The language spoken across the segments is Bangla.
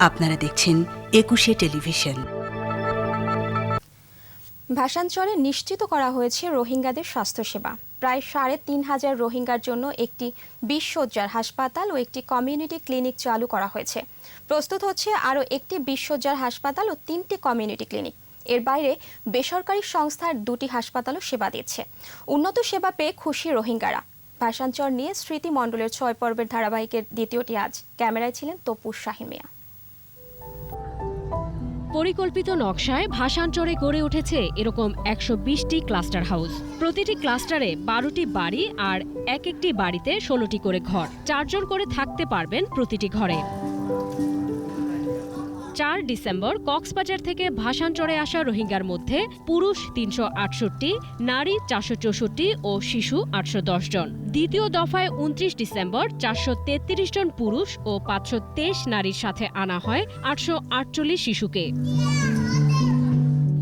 আপনারা দেখছেন একুশে টেলিভিশন। ভাষাঞ্চলে নিশ্চিত করা হয়েছে রোহিঙ্গাদের স্বাস্থ্যসেবা। প্রায় সাড়ে তিন হাজার রোহিঙ্গার জন্য একটি বিশ হাসপাতাল ও একটি কমিউনিটি ক্লিনিক চালু করা হয়েছে। প্রস্তুত হচ্ছে আরও একটি বিশ হাসপাতাল ও তিনটি কমিউনিটি ক্লিনিক। এর বাইরে বেসরকারি সংস্থার দুটি হাসপাতালও সেবা দিচ্ছে। উন্নত সেবা পেয়ে খুশি রোহিঙ্গারা। ভাষাঞ্চল নিয়ে স্মৃতিমণ্ডলের ছয় পর্বের ধারাবাহিকের দ্বিতীয়টি আজ। ক্যামেরায় ছিলেন তপুর শাহিন মিয়া পরিকল্পিত নকশায় ভাষাঞ্চরে গড়ে উঠেছে এরকম একশো বিশটি ক্লাস্টার হাউস। প্রতিটি ক্লাস্টারে বারোটি বাড়ি আর এক একটি বাড়িতে ষোলোটি করে ঘর। চারজন করে থাকতে পারবেন প্রতিটি ঘরে। চার ডিসেম্বর কক্সবাজার থেকে ভাষান্তরে আসা রোহিঙ্গার মধ্যে পুরুষ তিনশো আটষট্টি, নারী চারশো চৌষট্টি ও শিশু আটশো দশ জন। দ্বিতীয় দফায় উনত্রিশ ডিসেম্বর চারশো তেত্রিশ জন পুরুষ ও পাঁচশো তেইশ নারীর সাথে আনা হয় আটশো আটচল্লিশ শিশুকে।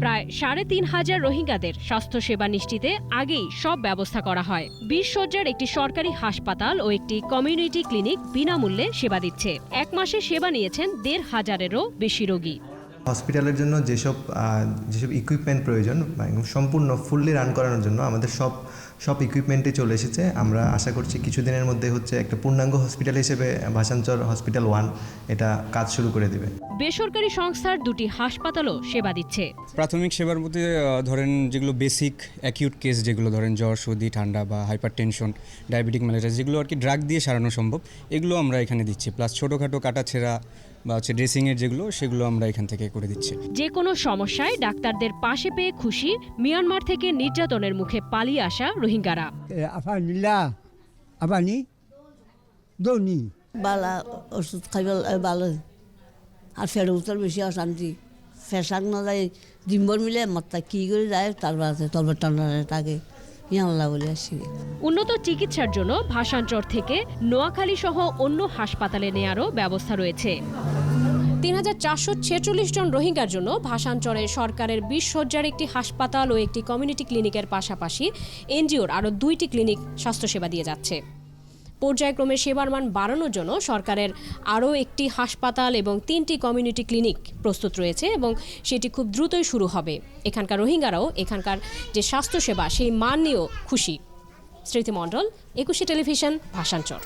প্রায় সাড়ে তিন হাজার রোহিঙ্গাদের স্বাস্থ্যসেবা নিশ্চিতে আগেই সব ব্যবস্থা করা হয়। বিশ সজ্জার একটি সরকারি হাসপাতাল ও একটি কমিউনিটি ক্লিনিক বিনামূল্যে সেবা দিচ্ছে। এক মাসে সেবা নিয়েছেন দেড় হাজারেরও বেশি রোগী। হসপিটালের জন্য যেসব যেসব ইকুইপমেন্ট প্রয়োজন সম্পূর্ণ ফুললি রান করানোর জন্য আমাদের সব সব ইকুইপমেন্টে চলে এসেছে। আমরা আশা করছি কিছুদিনের মধ্যে হচ্ছে একটা পূর্ণাঙ্গ হসপিটাল হিসেবে ভাষাঞ্চর হসপিটাল ওয়ান এটা কাজ শুরু করে দেবে। বেসরকারি সংস্থার দুটি হাসপাতালও সেবা দিচ্ছে। প্রাথমিক সেবার মধ্যে ধরেন যেগুলো বেসিক অ্যাকিউট কেস যেগুলো ধরেন জ্বর সর্দি ঠান্ডা বা হাইপার টেনশন ডায়াবেটিক ম্যালেরিয়া যেগুলো আর কি ড্রাগ দিয়ে সারানো সম্ভব এগুলো আমরা এখানে দিচ্ছি। প্লাস ছোটোখাটো কাটা ছেঁড়া বা হচ্ছে ড্রেসিংয়ের যেগুলো সেগুলো আমরা এখান থেকে করে দিচ্ছি। যে কোনো সমস্যায় ডাক্তারদের পাশে পেয়ে খুশি মিয়ানমার থেকে নির্যাতনের মুখে পালিয়ে আসা রোহিঙ্গারা। বালা ওষুধ খাইবার ভালো আর ফের উত্তর বেশি অশান্তি। ফেসাক না যায় ডিম্বর মিলে মাত্রা কী করে যায় তার বাড়াতে তলবার টান্ডা তাকে। ইয়াল্লা বলে আসি। উন্নত চিকিৎসার জন্য ভাষাঞ্চর থেকে নোয়াখালী সহ অন্য হাসপাতালে নেয়ারও ব্যবস্থা রয়েছে। তিন হাজার চারশো ছেচল্লিশ জন রোহিঙ্গার জন্য ভাষাঞ্চরে সরকারের বিশ শয্যার একটি হাসপাতাল ও একটি কমিউনিটি ক্লিনিকের পাশাপাশি এনজিওর আরও দুইটি ক্লিনিক স্বাস্থ্যসেবা দিয়ে যাচ্ছে। পর্যায়ক্রমে সেবার মান বাড়ানোর জন্য সরকারের আরও একটি হাসপাতাল এবং তিনটি কমিউনিটি ক্লিনিক প্রস্তুত রয়েছে এবং সেটি খুব দ্রুতই শুরু হবে। এখানকার রোহিঙ্গারাও এখানকার যে স্বাস্থ্যসেবা, সেই মান নিয়েও খুশি। স্মৃতিমণ্ডল একুশে টেলিভিশন ভাষাঞ্চর